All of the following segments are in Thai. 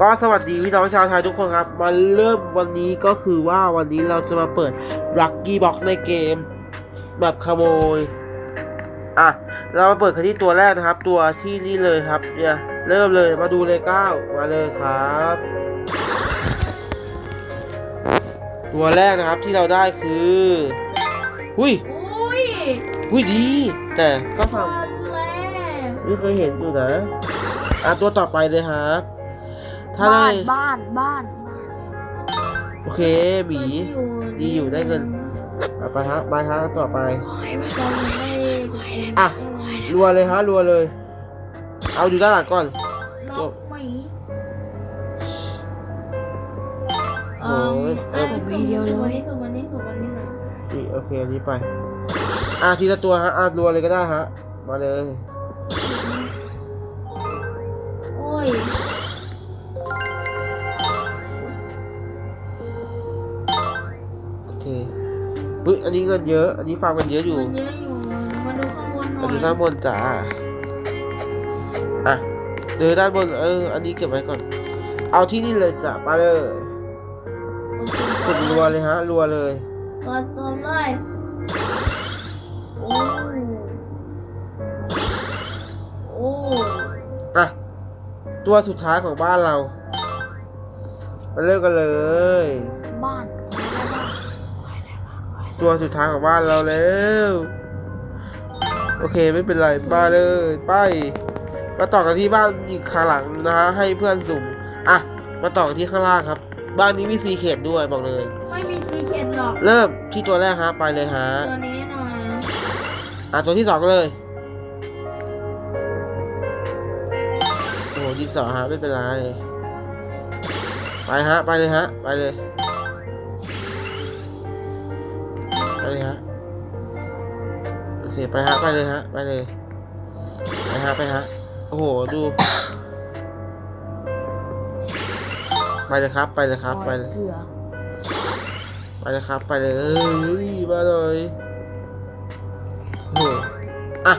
ก็สวัสดีพี่น้องชาวไทยทุกคนครับ มาเริ่มวันนี้ก็คือว่าวันนี้เราจะมาเปิด Lucky Box ในเกม แบบขโมย อะ เรามาเปิดกันที่ตัวแรกนะครับ ตัวที่นี่เลยครับเนี่ยเริ่มเลยมาดูเลยก้าวมาเลยครับ ตัวแรกนะครับที่เราได้คือหุยอุ้ยหุยดี แต่ก็ฟังวันแรกไม่เคยเห็นอยู่นะอะตัวต่อไปเลยครับ ถ้าได้บ้านบ้านโอเคหมีดีอยู่ได้เงินอะไปฮะไปฮะต่อไปขอให้มันได้อะ รัวเลยฮะรัวเลย เอาอยู่ด้านหลังก่อนนกหมีโอ้ยเออวีเดียวเลยวันนี้สุดวันนี้สุดวันนี้หน่อยนี่โอเคอันนี้ไป อะทีละตัวฮะอะรัวเลยก็ได้ฮะ มาเลย โอ้ย เคเฮ้ยอันนี้เงินเยอะ อันนี้ฟาร์มกันเยอะอยู่มันเยอะอยู่ มาดูข้างบนหน่มาอยดูด้านบนจ้า อะเดินด้านบน เออ อันนี้เก็บไว้ก่อน เอาที่นี่เลยจ้ะมาเลยกดรัวเลยฮะ รัวเลยกดเติมเลยโอ้โอ้อะ ตัวสุดท้ายของบ้านเรา มาเริ่มกันเลย บ้าน ตัวสุดท้ายของบ้านเราแล้ว โอเคไม่เป็นไรมาเลยไปมาต่อกันที่บ้านอีกข้างหลังนะฮะให้เพื่อนสุ่มอะมาต่อกันที่ข้างล่างครับ บ้านนี้มีซีเขตด้วยบอกเลย ไม่มีซีเคนหรอก เริ่มที่ตัวแรกฮะไปเลยฮะตัวนี้หน่อยอะตัวที่สองเลยโอ้โหดินสอฮะไม่เป็นไร ไปฮะไปเลยฮะไปเลย ไปเลยฮะ โอเค ไปฮะ ไปเลยฮะ ไปเลย ไปฮะ ไปฮะ โอ้โห ดู ไปเลยครับ ไปเลยครับ ไปเลย ไปเลยครับ ไปเลยเอ้ยมาเลยโอ้โหอะ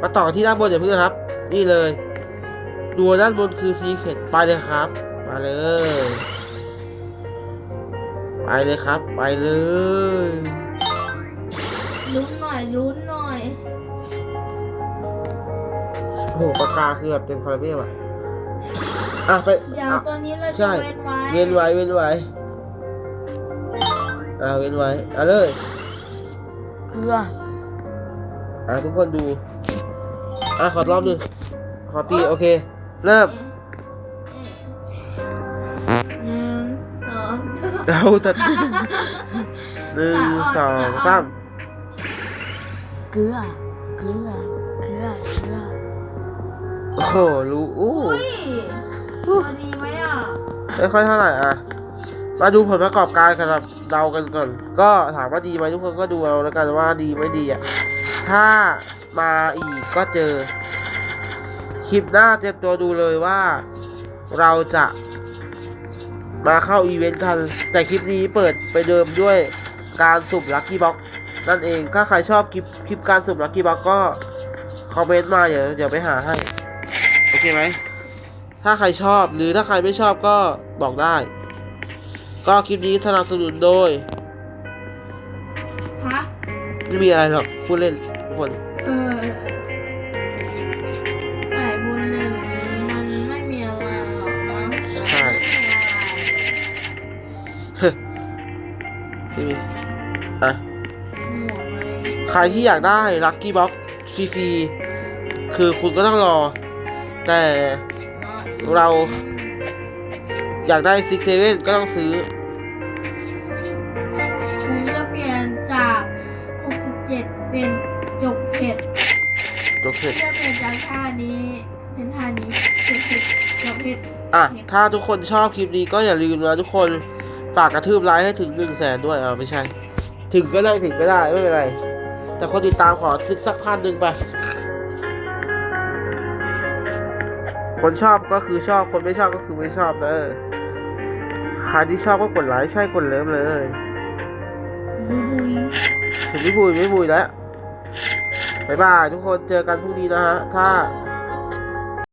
มาต่อที่ด้านบนอย่าเพิ่งนครับ นี่เลยตัวด้านบนคือซีเคดไปเลยครับ มาเลย ไปเลยครับ ไปเลย อยลุ้นหน่อย โอ้โหปากกาคือแบบเต็มคาราเบลอะอะไปเดี๋ยวอะ ตัวนี้เราใช่ จะเว้นไว้เว้นไว้เว้นไว้อ่าเว้นไว้อะเลยเกลืออะทุกคนดูอะขอรอบหนึ่งขอตีโอเคเริ่มหนึ่งสองเราตัดหนึ่งสองสามเกลือ เกลือ เกลือ เกลือ โอ้โหรู้อู้อุ้ยตัวดีไหมอะไม่ค่อยเท่าไหร่อะ มาดูผลประกอบการกันครับเดากันก่อน ก็ถามว่าดีไหมทุกคนก็ดูเอาแล้วกันว่าดีไม่ดีอะ ถ้ามาอีกก็เจอ คลิปหน้าเตรียมตัวดูเลยว่าเราจะมาเข้าอีเวนต์กัน แต่คลิปนี้เปิดไปเดิมด้วยการสุ่มลัคกี้บ็อก นั่นเองถ้าใครชอบคลิปคลิปการสุ่มลัคกี้บ็อกก็คอมเมนต์มาเดี๋ยวเดี๋ยวไปหาให้ โอเคไหม ถ้าใครชอบหรือถ้าใครไม่ชอบก็บอกได้ ก็คลิปนี้สนับสนุนโดยฮะไม่มีอะไรหรอกพูดเล่นทุกคน เออไก่บุญเล่นมันไม่มีอะไรหรอกนะใช่ ไม่มีอะ ใครที่อยากได้ลัคกี้บ็อกฟรีๆคือคุณก็ต้องรอ แต่เราอยากได้ซิกเซเว่นก็ต้องซื้อผมจะเปลี่ยนจาก 67 เป็นจบเผ็ดจบเสร็จจะเปลี่ยนจากท่านี้เป็นท่านี้จบเผ็ดจบเผ็ดอะ ถ้าทุกคนชอบคลิปนี้ก็อย่าลืมนะทุกคนฝากกระทืบไลค์ให้ถึงหนึ่งแสนด้วยอ่าไม่ใช่ ถึงก็ได้ถึงก็ได้ ไม่เป็นไร แต่คนติดตามขอซึกสักพันหนึ่งไป คนชอบก็คือชอบ คนไม่ชอบก็คือไม่ชอบเนอะใครที่ชอบก็กดไลค์ใช่กดเลิฟเลยบุยถึงไม่บุยไม่บุยแล้ว บ๊ายบายทุกคนเจอกันพรุ่งนี้นะฮะ ถ้า